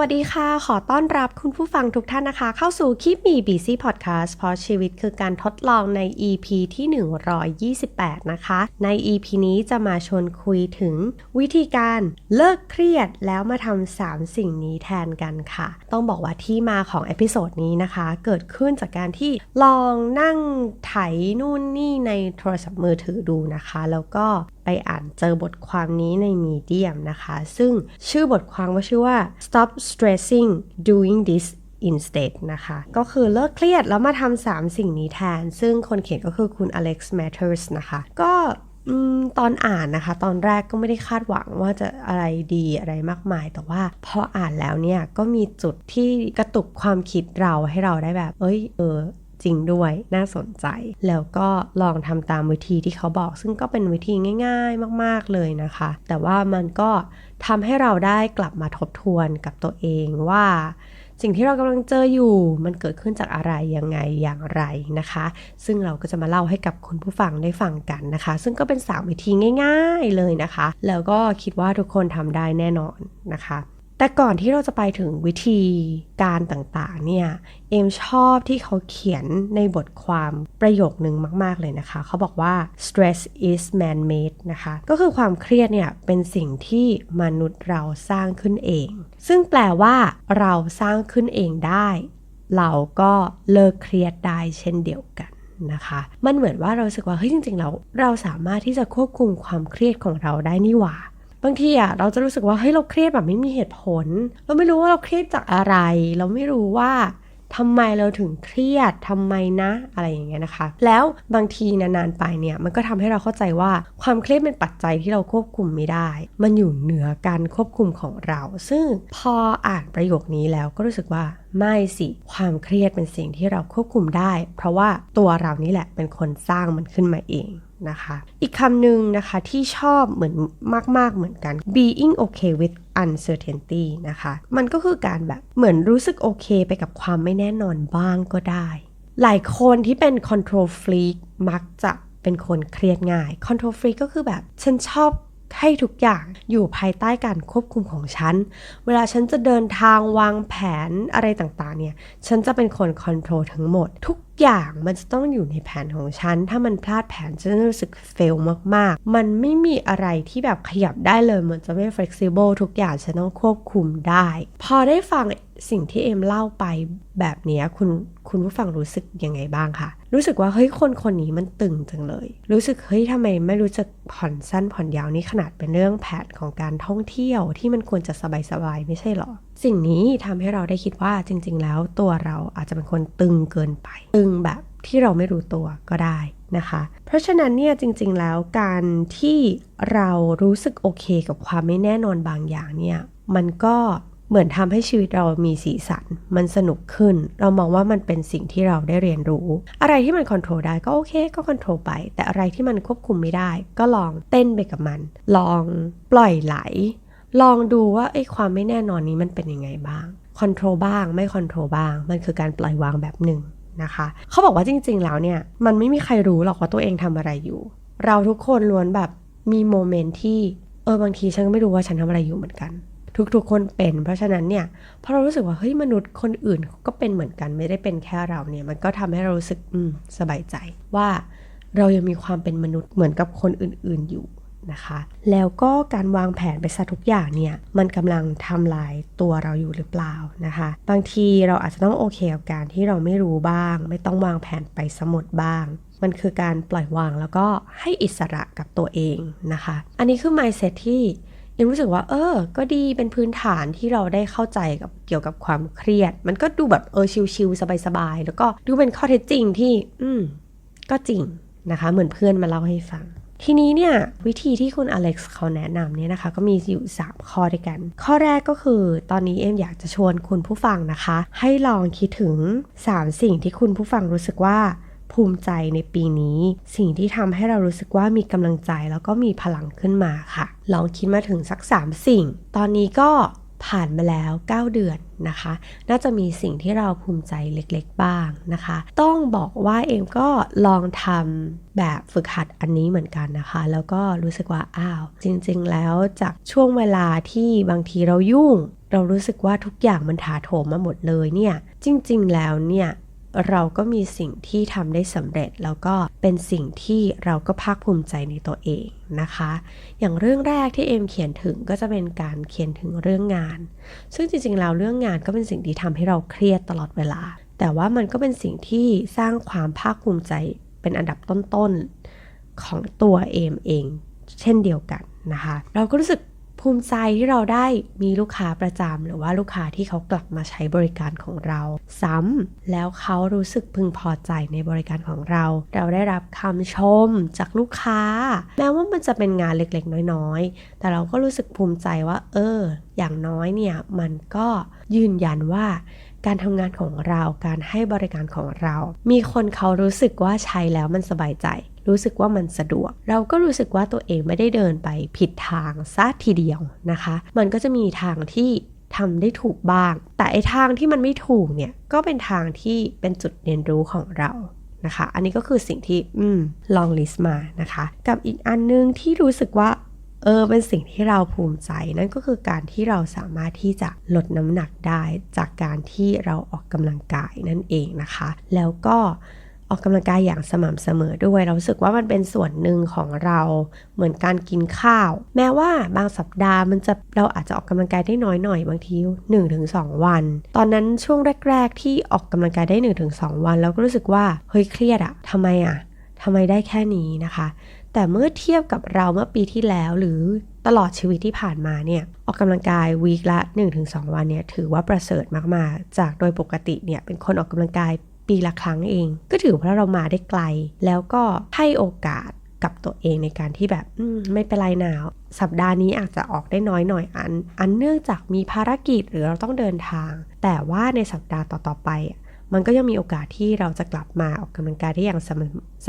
วัสดีค่ะ ขอต้อนรับคุณผู้ฟังทุกท่านนะคะ เข้าสู่คลิปมี BC Podcast เพราะชีวิตคือการทดลองใน EP ที่ 128 นะคะ ใน EP นี้จะมาชวนคุยถึงวิธีการเลิกเครียดแล้วมาทำ3สิ่งนี้แทนกันค่ะ ต้องบอกว่าที่มาของเอพิโซดนี้นะคะ เกิดขึ้นจากการที่ลองนั่งไถนู่นนี่ในโทรศัพท์มือถือดูนะคะ แล้วก็ ไปอ่านเจอบทความนี้ในมีเดียมนะคะ ซึ่งชื่อบทความว่าชื่อว่า stop stressing doing this instead นะคะ ก็คือเลิกเครียดแล้วมาทำสามสิ่งนี้แทน ซึ่งคนเขียนก็คือคุณ Alex Matters นะคะ ก็ตอนอ่านนะคะ ตอนแรกก็ไม่ได้คาดหวังว่าจะอะไรดีอะไรมากมาย แต่ว่าพออ่านแล้วเนี่ย ก็มีจุดที่กระตุกความคิดเราให้เราได้แบบ เอ้ย เออ ริงด้วยน่าสนใจ แล้วก็ลองทำตามวิธีที่เขาบอก ซึ่งก็เป็นวิธีง่าย ๆ มาก ๆ เลยนะคะ แต่ว่ามันก็ทำให้เราได้กลับมาทบทวนกับตัวเองว่าสิ่งที่เรากำลังเจออยู่มันเกิดขึ้นจากอะไรยังไงอย่างไรนะคะ ซึ่งเราก็จะมาเล่าให้กับคุณผู้ฟังได้ฟังกันนะคะ ซึ่งก็เป็น3วิธีง่าย ๆเลยนะคะ แล้วก็คิดว่าทุกคนทำได้แน่นอนนะคะ แต่ก่อนที่เราจะไปถึงวิธีการต่างๆ เนี่ย เอมชอบที่เขาเขียนในบทความประโยคนึงมาก ๆ เลยนะคะ เขาบอกว่า stress is man-made นะคะ ก็คือความเครียดเนี่ย เป็นสิ่งที่มนุษย์เราสร้างขึ้นเอง ซึ่งแปลว่าเราสร้างขึ้นเองได้ เราก็เลิกเครียดได้เช่นเดียวกันนะคะ มันเหมือนว่าเราสึกว่า เฮ้ย จริง ๆ เรา เราสามารถที่จะควบคุมความเครียดของเราได้นี่หว่า บางทีอะเราจะรู้สึกว่าเฮ้ยเราเครียดแบบไม่มีเหตุผล เราไม่รู้ว่าเราเครียดจากอะไร เราไม่รู้ว่าทำไมเราถึงเครียดทำไมนะ อะไรอย่างเงี้ยนะคะ แล้วบางทีนานๆไปเนี่ยมันก็ทำให้เราเข้าใจว่าความเครียดเป็นปัจจัยที่เราควบคุมไม่ได้ มันอยู่เหนือการควบคุมของเรา ซึ่งพออ่านประโยคนี้แล้วก็รู้สึกว่าไม่สิ ความเครียดเป็นสิ่งที่เราควบคุมได้ เพราะว่าตัวเรานี่แหละเป็นคนสร้างมันขึ้นมาเองนะคะ อีกคำหนึ่งนะคะที่ชอบเหมือนมาก ๆ เหมือนกัน being okay with uncertainty นะคะ มันก็คือการแบบเหมือนรู้สึกโอเคไปกับความไม่แน่นอนบ้างก็ได้ หลายคนที่เป็น control freak มักจะเป็นคนเครียดง่าย control freak ก็คือแบบ ฉันชอบ ให้ทุกอย่างอยู่ภายใต้การควบคุมของฉัน เวลาฉันจะเดินทางวางแผนอะไรต่างๆ เนี่ย ฉันจะเป็นคนคอนโทรลทั้งหมด ทุกอย่างมันจะต้องอยู่ในแผนของฉัน ถ้ามันพลาดแผนจะรู้สึกเฟลมากๆ มันไม่มีอะไรที่แบบขยับได้เลย มันจะไม่ flexible ทุกอย่างฉันต้องควบคุมได้ พอได้ฟังสิ่งที่เอ็มเล่าไปแบบนี้คุณคุณผู้ฟังรู้สึกยังไงบ้างคะ รู้สึกว่าเฮ้ยคนคนนี้มันตึงจังเลย รู้สึกเฮ้ยทำไมไม่รู้จะผ่อนสั้นผ่อนยาวนี่ขนาดเป็นเรื่องแผนของการท่องเที่ยวที่มันควรจะสบายๆไม่ใช่หรอ สิ่งนี้ทำให้เราได้คิดว่าจริง ๆ แล้วตัวเราอาจจะเป็นคนตึงเกินไป ตึงแบบที่เราไม่รู้ตัวก็ได้นะคะ เพราะฉะนั้นเนี่ยจริงๆแล้วการที่เรารู้สึกโอเคกับความไม่แน่นอนบางอย่างเนี่ยมันก็ เหมือนทำให้ชีวิตเรามีสีสัน มันสนุกขึ้น เรามองว่ามันเป็นสิ่งที่เราได้เรียนรู้ อะไรที่มันควบคุมได้ก็โอเค ก็ควบคุมไป แต่อะไรที่มันควบคุมไม่ได้ ก็ลองเต้นไปกับมัน ลองปล่อยไหล ลองดูว่าไอ้ความไม่แน่นอนนี้มันเป็นยังไงบ้างคอนโทรลบ้างไม่คอนโทรลบ้าง มันคือการปล่อยวางแบบหนึ่งนะคะเขาบอกว่าจริง ๆ แล้วเนี่ย มันไม่มีใครรู้หรอกว่าตัวเองทำอะไรอยู่ เราทุกคนล้วนแบบมีโมเมนต์ที่เออบางทีฉันก็ไม่รู้ว่าฉันทำอะไรอยู่เหมือนกัน ทุกๆคนเป็น เพราะฉะนั้นเนี่ยพอเรารู้สึกว่าเฮ้ยมนุษย์คนอื่นก็เป็นเหมือนกันไม่ได้เป็นแค่เราเนี่ย มันก็ทำให้เรารู้สึกสบายใจว่าเรายังมีความเป็นมนุษย์เหมือนกับคนอื่นๆอยู่นะคะ แล้วก็การวางแผนไปซะทุกอย่างเนี่ย มันกำลังทำลายตัวเราอยู่หรือเปล่านะคะ บางทีเราอาจจะต้องโอเคกับการที่เราไม่รู้บ้าง ไม่ต้องวางแผนไปสมดบ้าง มันคือการปล่อยวางแล้วก็ให้อิสระกับตัวเองนะคะ อันนี้คือ mindset ที่ ยังรู้สึกว่า เออ ก็ดีเป็นพื้นฐานที่เราได้เข้าใจกับเกี่ยวกับความเครียด มันก็ดูแบบเออชิลๆสบายๆ แล้วก็ดูเป็นข้อเท็จจริงที่ อืม ก็จริงนะคะ เหมือนเพื่อนมาเล่าให้ฟัง ทีนี้เนี่ย วิธีที่คุณอเล็กซ์เขาแนะนำเนี่ยนะคะ ก็มีอยู่ 3 ข้อด้วยกัน ข้อแรกก็คือตอนนี้เอ็มอยากจะชวนคุณผู้ฟังนะคะ ให้ลองคิดถึง 3 สิ่งที่คุณผู้ฟังรู้สึกว่า ภูมิใจในปีนี้ สิ่งที่ทำให้เรารู้สึกว่ามีกำลังใจแล้วก็มีพลังขึ้นมาค่ะ ลองคิดมาถึงสัก 3 สิ่ง ตอนนี้ก็ผ่านมาแล้ว 9 เดือนนะคะ น่าจะมีสิ่งที่เราภูมิใจเล็กๆบ้างนะคะ ต้องบอกว่าเอมก็ลองทำแบบฝึกหัดอันนี้เหมือนกันนะคะ แล้วก็รู้สึกว่าอ้าว จริงๆแล้วจากช่วงเวลาที่บางทีเรายุ่ง เรารู้สึกว่าทุกอย่างมันถาโถมมาหมดเลยเนี่ย จริง ๆ แล้วเนี่ย เราก็มีสิ่งที่ทำได้สำเร็จ แล้วก็เป็นสิ่งที่เราก็ภาคภูมิใจในตัวเองนะคะ อย่างเรื่องแรกที่เอมเขียนถึงก็จะเป็นการเขียนถึงเรื่องงาน ซึ่งจริงๆแล้วเรื่องงานก็เป็นสิ่งที่ทำให้เราเครียดตลอดเวลา แต่ว่ามันก็เป็นสิ่งที่สร้างความภาคภูมิใจเป็นอันดับต้นๆของตัวเอมเอง เช่นเดียวกันนะคะ เราก็รู้สึก ภูมิใจที่เราได้มีลูกค้าประจำหรือว่าลูกค้าที่เขากลับมาใช้บริการของเรา ซ้ำแล้วเขารู้สึกพึงพอใจในบริการของเรา เราได้รับคำชมจากลูกค้า แม้ว่ามันจะเป็นงานเล็กๆ น้อยๆ แต่เราก็รู้สึกภูมิใจว่า เออ อย่างน้อยเนี่ยมันก็ยืนยันว่าการทำงานของเราการให้บริการของเรา มีคนเขารู้สึกว่าใช้แล้วมันสบายใจ รู้สึกว่ามันสะดวก เราก็รู้สึกว่าตัวเองไม่ได้เดินไปผิดทางซะทีเดียวนะคะ มันก็จะมีทางที่ทำได้ถูกบ้าง แต่ไอทางที่มันไม่ถูกเนี่ยก็เป็นทางที่เป็นจุดเรียนรู้ของเรานะคะ อันนี้ก็คือสิ่งที่อืมลองลิสต์มานะคะ กับอีกอันนึงที่รู้สึกว่าเออเป็นสิ่งที่เราภูมิใจนั่นก็คือการที่เราสามารถที่จะลดน้ำหนักได้จากการที่เราออกกำลังกายนั่นเองนะคะ แล้วก็ ออกกำลังกายอย่างสม่ำเสมอด้วย เราสึกว่ามันเป็นส่วนหนึ่งของเราเหมือนการกินข้าว แม้ว่าบางสัปดาห์มันจะเราอาจจะออกกำลังกายได้น้อยหน่อยบางที 1-2 วัน ตอนนั้นช่วงแรก ๆ ที่ออกกำลังกายได้ 1-2 วันเราก็รู้สึกว่าเฮ้ยเครียดอะทำไมอะทำไมได้แค่นี้นะคะ แต่เมื่อเทียบกับเราเมื่อปีที่แล้วหรือตลอดชีวิตที่ผ่านมาเนี่ยออกกำลังกายวีคละ 1-2 วันเนี่ยถือว่าประเสริฐมากๆ จากโดยปกติเนี่ยเป็นคนออกกำลังกาย ปีละครั้งเอง ก็ถือว่าเรามาได้ไกล แล้วก็ให้โอกาสกับตัวเองในการที่แบบไม่เป็นไรหนาว สัปดาห์นี้อาจจะออกได้น้อยหน่อยอัน อันเนื่องจากมีภารกิจหรือเราต้องเดินทาง แต่ว่าในสัปดาห์ต่อๆไป มันก็ยังมีโอกาสที่เราจะกลับมาออกกำลังกายได้อย่างส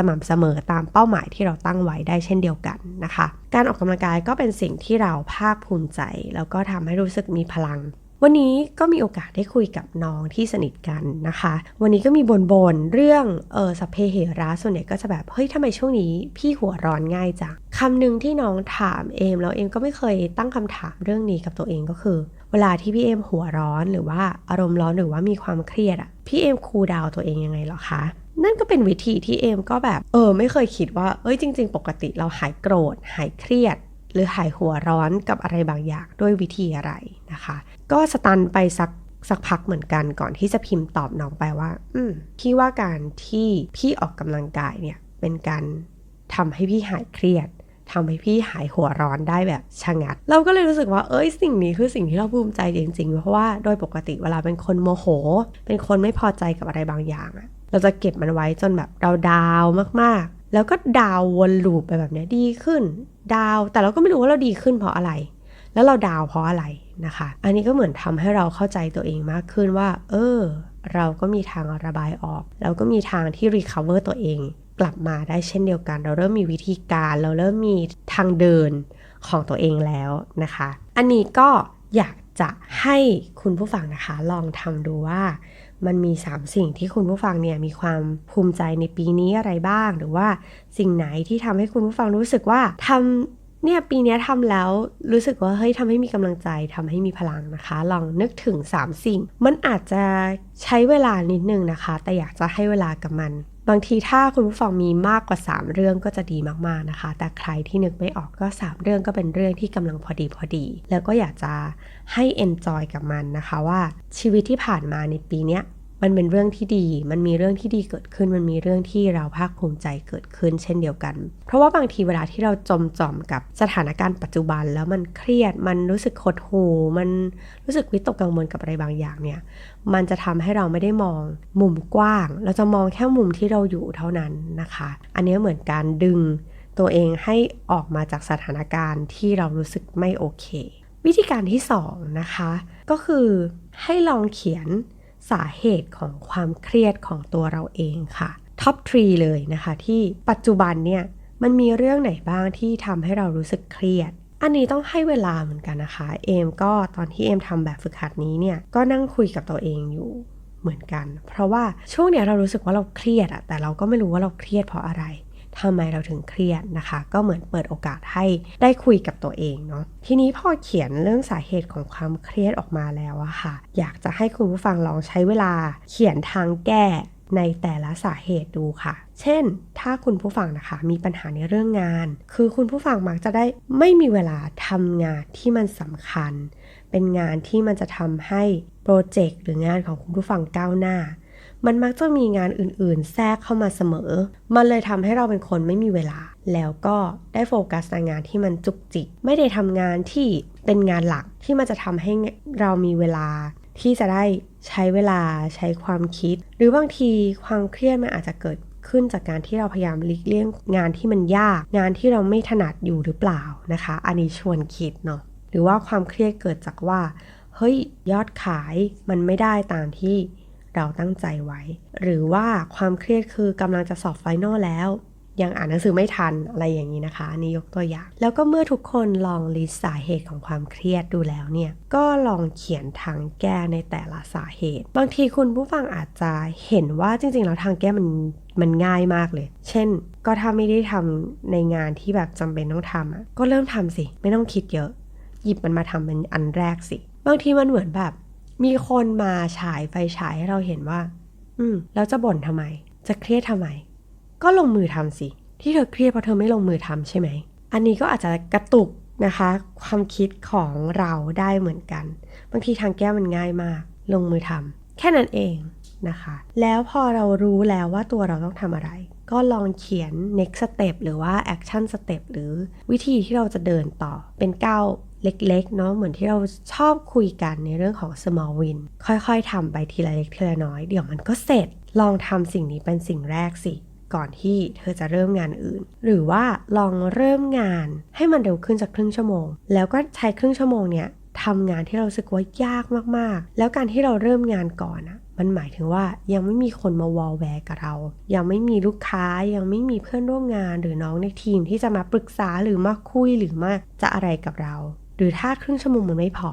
ม่ำเสมอตามเป้าหมายที่เราตั้งไว้ได้เช่นเดียวกันนะคะ การออกกำลังกายก็เป็นสิ่งที่เราภาคภูมิใจ แล้วก็ทำให้รู้สึกมีพลัง วันนี้ก็มีโอกาสได้คุยกับน้องที่สนิทกันนะคะ วันนี้ก็มีบนบนเรื่องเออสเพเหระส่วนใหญ่ก็จะแบบเฮ้ยทำไมช่วงนี้พี่หัวร้อนง่ายจังคำหนึ่งที่น้องถามเอมแล้วเอมก็ไม่เคยตั้งคำถามเรื่องนี้กับตัวเองก็คือ เวลาที่พี่เอมหัวร้อนหรือว่าอารมณ์ร้อนหรือว่ามีความเครียดอะพี่เอมคูลดาวตัวเองยังไงหรอคะนั่นก็เป็นวิธีที่เอมก็แบบเออไม่เคยคิดว่าเอ้ยจริง ๆ ปกติเราหายโกรธหายเครียด หรือหายหัวร้อนกับอะไรบางอย่างด้วยวิธีอะไรนะคะ ก็สตันไปสักสักพักเหมือนกันก่อนที่จะพิมพ์ตอบน้องไปว่า อืมพี่ว่าการที่พี่ออกกำลังกายเนี่ยเป็นการทำให้พี่หายเครียดทำให้พี่หายหัวร้อนได้แบบชะงัด เราก็เลยรู้สึกว่า เอ้ยสิ่งนี้คือสิ่งที่เราภูมิใจจริงๆ เพราะว่าโดยปกติเวลาเป็นคนโมโห เป็นคนไม่พอใจกับอะไรบางอย่างอะเราจะเก็บมันไว้จนแบบเราดาวมากๆ แล้วก็ดาววนลูปไปแบบนี้ดีขึ้น ดาว แต่เราก็ไม่รู้ว่าเราดีขึ้นเพราะอะไร แล้วเราดาวเพราะอะไรนะคะ อันนี้ก็เหมือนทำให้เราเข้าใจตัวเองมากขึ้นว่า เออ เราก็มีทางระบายออก เราก็มีทางที่รีคาเวอร์ตัวเอง กลับมาได้เช่นเดียวกัน เราเริ่มมีวิธีการ เราเริ่มมีทางเดินของตัวเองแล้วนะคะ อันนี้ก็อยากจะให้คุณผู้ฟังนะคะ ลองทำดูว่ามันมี 3 สิ่งที่คุณผู้ฟังเนี่ยมีความภูมิใจในปีนี้อะไรบ้าง หรือว่าสิ่งไหนที่ทำให้คุณผู้ฟังรู้สึกว่าทำ เนี่ยปีนี้ทำแล้วรู้สึกว่าเฮ้ยทำให้มีกำลังใจทำให้มีพลังนะคะ ลองนึกถึง 3 สิ่ง มันอาจจะใช้เวลานิดนึงนะคะ แต่อยากจะให้เวลากับมัน บางทีถ้าคุณผู้ฟังมีมากกว่า 3 เรื่องก็จะดีมากๆนะคะ แต่ใครที่นึกไม่ออกก็ 3 เรื่องก็เป็นเรื่องที่กำลังพอดีพอดี แล้วก็อยากจะให้ enjoy กับมันนะคะว่าชีวิตที่ผ่านมาในปีนี้ มันเป็นเรื่องที่ดี มันมีเรื่องที่ดีเกิดขึ้น มันมีเรื่องที่เราภาคภูมิใจเกิดขึ้น เช่นเดียวกัน เพราะว่าบางทีเวลาที่เราจมจอมกับสถานการณ์ปัจจุบันแล้วมันเครียด มันรู้สึกหดหู่ มันรู้สึกวิตกกังวลกับอะไรบางอย่างเนี่ย มันจะทำให้เราไม่ได้มองมุมกว้าง เราจะมองแค่มุมที่เราอยู่เท่านั้นนะคะ อันนี้เหมือนการดึงตัวเองให้ออกมาจากสถานการณ์ที่เรารู้สึกไม่โอเค วิธีการที่2นะคะ ก็คือให้ลองเขียน สาเหตุของความเครียดของตัวเราเองค่ะท็อปทรีเลยนะคะที่ปัจจุบันเนี่ยมันมีเรื่องไหนบ้างที่ทำให้เรารู้สึกเครียด อันนี้ต้องให้เวลาเหมือนกันนะคะ เอมก็ตอนที่เอมทำแบบฝึกหัดนี้เนี่ยก็นั่งคุยกับตัวเองอยู่เหมือนกัน เพราะว่าช่วงเนี้ยเรารู้สึกว่าเราเครียดอะแต่เราก็ไม่รู้ว่าเราเครียดเพราะอะไร ทำไมเราถึงเครียดนะคะ ก็เหมือนเปิดโอกาสให้ได้คุยกับตัวเองเนาะทีนี้พอเขียนเรื่องสาเหตุของความเครียดออกมาแล้วอะค่ะ อยากจะให้คุณผู้ฟังลองใช้เวลาเขียนทางแก้ในแต่ละสาเหตุดูค่ะ เช่น ถ้าคุณผู้ฟังนะคะมีปัญหาในเรื่องงาน คือคุณผู้ฟังมักจะได้ไม่มีเวลาทำงานที่มันสำคัญ เป็นงานที่มันจะทำให้โปรเจกต์หรืองานของคุณผู้ฟังก้าวหน้า มันมักจะมีงานอื่นๆ แทรกเข้ามาเสมอ มันเลยทำให้เราเป็นคนไม่มีเวลา แล้วก็ได้โฟกัสในงานที่มันจุกจิก ไม่ได้ทำงานที่เป็นงานหลักที่มันจะทำให้เรามีเวลาที่จะได้ใช้เวลาใช้ความคิด หรือบางทีความเครียดมันอาจจะเกิดขึ้นจากการที่เราพยายามหลีกเลี่ยงงานที่มันยาก งานที่เราไม่ถนัดอยู่หรือเปล่านะคะ อันนี้ชวนคิดเนาะหรือว่าความเครียดเกิดจากว่าเฮ้ยยอดขายมันไม่ได้ตามที่ เราตั้งใจไว้ หรือว่าความเครียดคือกำลังจะสอบไฟนอลแล้ว ยังอ่านหนังสือไม่ทันอะไรอย่างนี้นะคะนนี้ยกตัวอย่าง แล้วก็เมื่อทุกคนลองลิสต์สาเหตุของความเครียดดูแล้วเนี่ย ก็ลองเขียนทางแก้ในแต่ละสาเหตุ บางทีคุณผู้ฟังอาจจะเห็นว่าจริงๆแล้วทางแก้มันมันง่ายมากเลย เช่น ก็ถ้าไม่ได้ทำในงานที่แบบจำเป็นต้องทำอะ ก็เริ่มทำสิ ไม่ต้องคิดเยอะ หยิบมันมาทำเป็นอันแรกสิ บางทีมันเหมือนแบบ มีคนมาฉายไฟฉายให้เราเห็นว่า อืม แล้วจะบ่นทำไม จะเครียดทำไม ก็ลงมือทำสิ ที่เธอเครียดเพราะเธอไม่ลงมือทำใช่ไหม อันนี้ก็อาจจะกระตุกนะคะ ความคิดของเราได้เหมือนกัน บางทีทางแก้มันง่ายมาก ลงมือทำแค่นั้นเองนะคะ แล้วพอเรารู้แล้วว่าตัวเราต้องทำอะไร ก็ลองเขียน next step หรือว่า action step หรือวิธีที่เราจะเดินต่อเป็นก้าว เล็กๆเนาะเหมือนที่เราชอบคุยกันในเรื่องของ small win ค่อยๆทำไปทีละเล็กทีละน้อย เดี๋ยวมันก็เสร็จ ลองทำสิ่งนี้เป็นสิ่งแรกสิ ก่อนที่เธอจะเริ่มงานอื่น หรือว่าลองเริ่มงานให้มันเร็วขึ้นจากครึ่งชั่วโมง แล้วก็ใช้ครึ่งชั่วโมงเนี้ยทำงานที่เราสึกว่ายากมากๆ แล้วการที่เราเริ่มงานก่อนอะมันหมายถึงว่ายังไม่มีคนมาวอลแวร์กับเรา ยังไม่มีลูกค้า ยังไม่มีเพื่อนร่วมงานหรือน้องในทีมที่จะมาปรึกษาหรือมาคุยหรือมาจะอะไรกับเรา หรือถ้าครึ่งชั่วโมงมันไม่พอ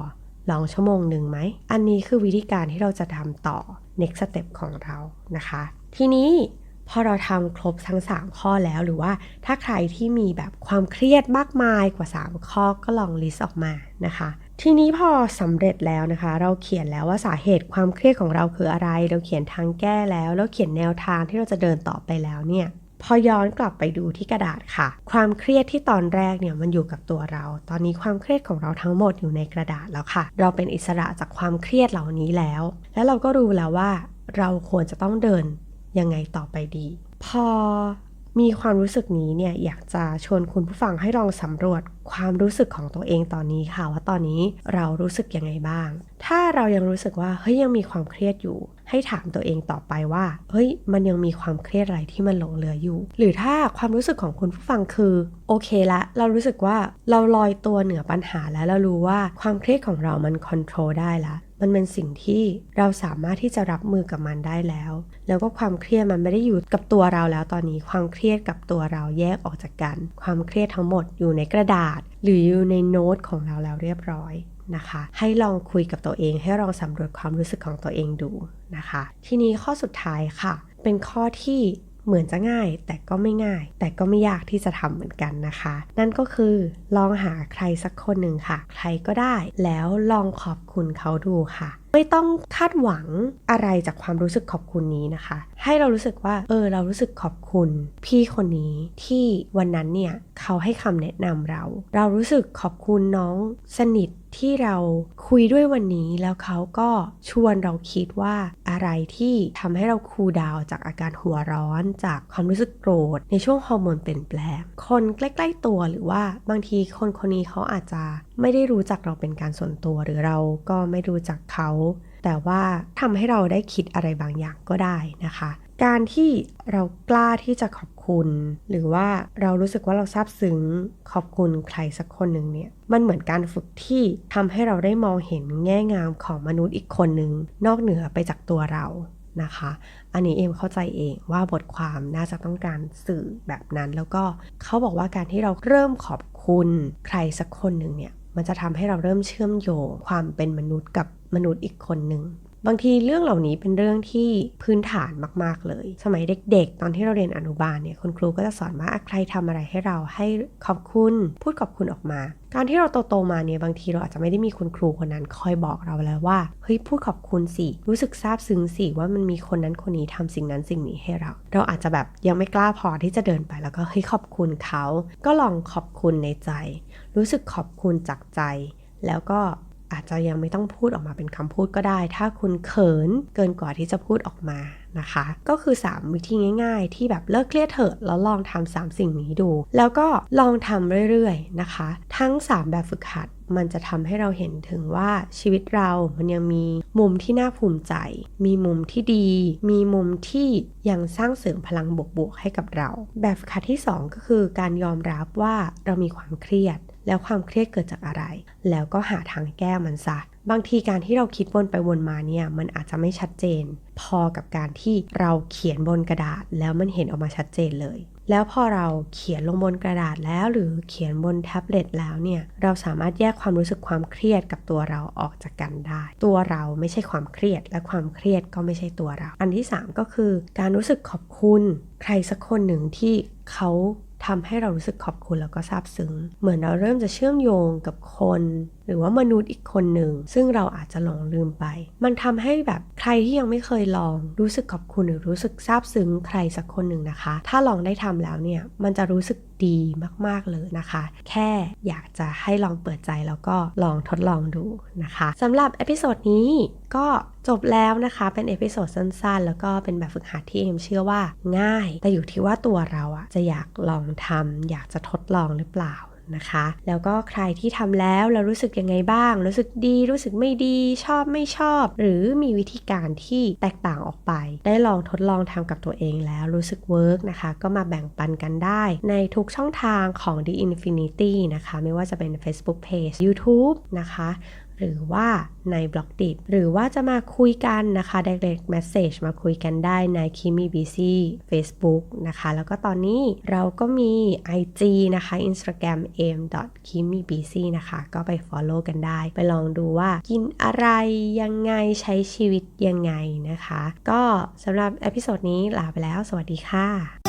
ลองชั่วโมงหนึ่งไหม อันนี้คือวิธีการที่เราจะทำต่อ next step ของเรานะคะ ทีนี้พอเราทำครบทั้ง 3 ข้อแล้วหรือว่าถ้าใครที่มีแบบความเครียดมากมายกว่า 3 ข้อก็ลองลิสต์ออกมานะคะ ทีนี้พอสำเร็จแล้วนะคะ เราเขียนแล้วว่าสาเหตุความเครียดของเราคืออะไร เราเขียนทางแก้แล้ว แล้วเขียนแนวทางที่เราจะเดินต่อไปแล้วเนี่ย พอย้อนกลับไปดูที่กระดาษค่ะ ความเครียดที่ตอนแรกเนี่ยมันอยู่กับตัวเรา ตอนนี้ความเครียดของเราทั้งหมดอยู่ในกระดาษแล้วค่ะ เราเป็นอิสระจากความเครียดเหล่านี้แล้ว และเราก็รู้แล้วว่า เราควรจะต้องเดินยังไงต่อไปดี พอมีความรู้สึกนี้เนี่ยอยากจะชวนคุณผู้ฟังให้ลองสำรวจ ความรู้สึกของตัวเองตอนนี้ค่ะ ว่าตอนนี้เรารู้สึกยังไงบ้าง ถ้าเรายังรู้สึกว่าเฮ้ยยังมีความเครียดอยู่ ให้ถามตัวเองต่อไปว่าเฮ้ยมันยังมีความเครียดอะไรที่มันหลงเหลืออยู่ หรือถ้าความรู้สึกของคุณผู้ฟังคือโอเคละเรารู้สึกว่าเราลอยตัวเหนือปัญหาแล้วเรารู้ว่าความเครียดของเรามันควบคุมได้ละ มันเป็นสิ่งที่เราสามารถที่จะรับมือกับมันได้แล้ว แล้วก็ความเครียดมันไม่ได้อยู่กับตัวเราแล้วตอนนี้ ความเครียดกับตัวเราแยกออกจากกัน ความเครียดทั้งหมดอยู่ในกระดาษ หรืออยู่ในโน้ตของเราแล้วเรียบร้อยนะคะ ให้ลองคุยกับตัวเอง ให้ลองสำรวจความรู้สึกของตัวเองดูนะคะ ทีนี้ข้อสุดท้ายค่ะ เป็นข้อที่ เหมือนจะง่าย แต่ก็ไม่ง่าย แต่ก็ไม่ยากที่จะทำเหมือนกันนะคะ นั่นก็คือลองหาใครสักคนหนึ่งค่ะ ใครก็ได้ แล้วลองขอบคุณเขาดูค่ะไม่ต้องคาดหวังอะไรจากความรู้สึกขอบคุณนี้นะคะ ให้เรารู้สึกว่า เออ เรารู้สึกขอบคุณ พี่คนนี้ที่วันนั้นเนี่ยเขาให้คำแนะนำเรา เรารู้สึกขอบคุณน้องสนิท ที่เราคุยด้วยวันนี้แล้วเขาก็ชวนเราคิดว่าอะไรที่ทำให้เราคูลดาวจากอาการหัวร้อนจากความรู้สึกโกรธ ในช่วงฮอร์โมนเปลี่ยนแปลง คนใกล้ๆตัวหรือว่าบางทีคนคนนี้เขาอาจจะไม่ได้รู้จักเราเป็นการส่วนตัวหรือเราก็ไม่รู้จักเขา แต่ว่าทำให้เราได้คิดอะไรบางอย่างก็ได้นะคะ การที่เรากล้าที่จะขอบคุณ หรือว่าเรารู้สึกว่าเราซาบซึ้งขอบคุณใครสักคนหนึ่งเนี่ยมันเหมือนการฝึกที่ทำให้เราได้มองเห็นแง่งามของมนุษย์อีกคนหนึ่งนอกเหนือไปจากตัวเรานะคะ อันนี้เอมเข้าใจเองว่าบทความน่าจะต้องการสื่อแบบนั้น แล้วก็เขาบอกว่าการที่เราเริ่มขอบคคุณใครสักคนหนึ่งเนี่ยมันจะทำให้เราเริ่มเชื่อมโยงความเป็นมนุษย์กับมนุษย์อีกคนหนึ่ง บางทีเรื่องเหล่านี้เป็นเรื่องที่พื้นฐานมากๆเลย สมัยเด็กๆ ตอนที่เราเรียนอนุบาลเนี่ยคุณครูก็จะสอนว่าใครทำอะไรให้เราให้ขอบคุณ พูดขอบคุณออกมาการที่เราโตๆมาเนี่ยบางทีเราอาจจะไม่ได้มีคุณครูคนนั้นคอยบอกเราแล้วว่าเฮ้ยพูดขอบคุณสิ รู้สึกซาบซึ้งสิว่ามันมีคนนั้นคนนี้ทำสิ่งนั้นสิ่งนี้ให้เรา เราอาจจะแบบยังไม่กล้าพอที่จะเดินไปแล้วก็เฮ้ยขอบคุณเขา ก็ลองขอบคุณในใจ รู้สึกขอบคุณจากใจ แล้วก็ อาจจะยังไม่ต้องพูดออกมาเป็นคำพูดก็ได้ ถ้าคุณเขินเกินกว่าที่จะพูดออกมานะคะ ก็คือ 3 วิธีง่าย ๆ ที่แบบเลิกเครียดเถอะแล้วลองทำ3สิ่งนี้ดู แล้วก็ลองทำเรื่อยๆนะคะ ทั้ง 3 แบบฝึกหัดมันจะทำให้เราเห็นถึงว่าชีวิตเรามันยังมีมุมที่น่าภูมิใจ มีมุมที่ดี มีมุมที่ยังสร้างเสริมพลังบวกๆให้กับเรา แบบฝึกหัดที่ 2 ก็คือการยอมรับว่าเรามีความเครียด แล้วความเครียดเกิดจากอะไร แล้วก็หาทางแก้มันซะบางทีการที่เราคิดวนไปวนมาเนี่ยมันอาจจะไม่ชัดเจน พอกับการที่เราเขียนบนกระดาษแล้วมันเห็นออกมาชัดเจนเลย แล้วพอเราเขียนลงบนกระดาษแล้วหรือเขียนบนแท็บเล็ตแล้วเนี่ยเราสามารถแยกความรู้สึกความเครียดกับตัวเราออกจากกันได้ ตัวเราไม่ใช่ความเครียดและความเครียดก็ไม่ใช่ตัวเรา อันที่ 3 ก็คือ การรู้สึกขอบคุณ ใครสักคนหนึ่งที่เขา ทำให้เรารู้สึกขอบคุณแล้วก็ซาบซึ้ง เหมือนเราเริ่มจะเชื่อมโยงกับคน หรือว่ามนุษย์อีกคนหนึ่ง ซึ่งเราอาจจะหลงลืมไป มันทำให้แบบใครที่ยังไม่เคยลอง รู้สึกขอบคุณหรือรู้สึกซาบซึ้งใครสักคนหนึ่งนะคะ ถ้าลองได้ทำแล้วเนี่ย มันจะรู้สึกดีมาก ๆ เลยนะคะ แค่อยากจะให้ลองเปิดใจแล้วก็ลองทดลองดูนะคะสำหรับเอพิโซดนี้ก็จบแล้วนะคะ เป็นเอพิโซดสั้นๆ แล้วก็เป็นแบบฝึกหัดที่เอ็มเชื่อว่าง่าย แต่อยู่ที่ว่าตัวเราอะจะอยากลองทำอยากจะทดลองหรือเปล่า นะคะ แล้วก็ใครที่ทำแล้วเรารู้สึกยังไงบ้าง รู้สึกดี รู้สึกไม่ดี ชอบไม่ชอบ หรือมีวิธีการที่แตกต่างออกไป ได้ลองทดลองทำกับตัวเองแล้วรู้สึกเวิร์กนะคะ ก็มาแบ่งปันกันได้ในทุกช่องทางของ The Infinity นะคะ ไม่ว่าจะเป็น Facebook Page YouTube นะคะ หรือว่าในบล็อกดิหรือว่าจะมาคุยกันนะคะ direct message มาคุยกันได้ใน Kimi BC Facebook นะคะ แล้วก็ตอนนี้เราก็มี IG นะคะ Instagram m k i m i b c นะคะ ก็ไป follow กันได้ ไปลองดูว่ากินอะไรยังไงใช้ชีวิตยังไงนะคะ ก็สำหรับเอพิโซดนี้ลาไปแล้ว สวัสดีค่ะ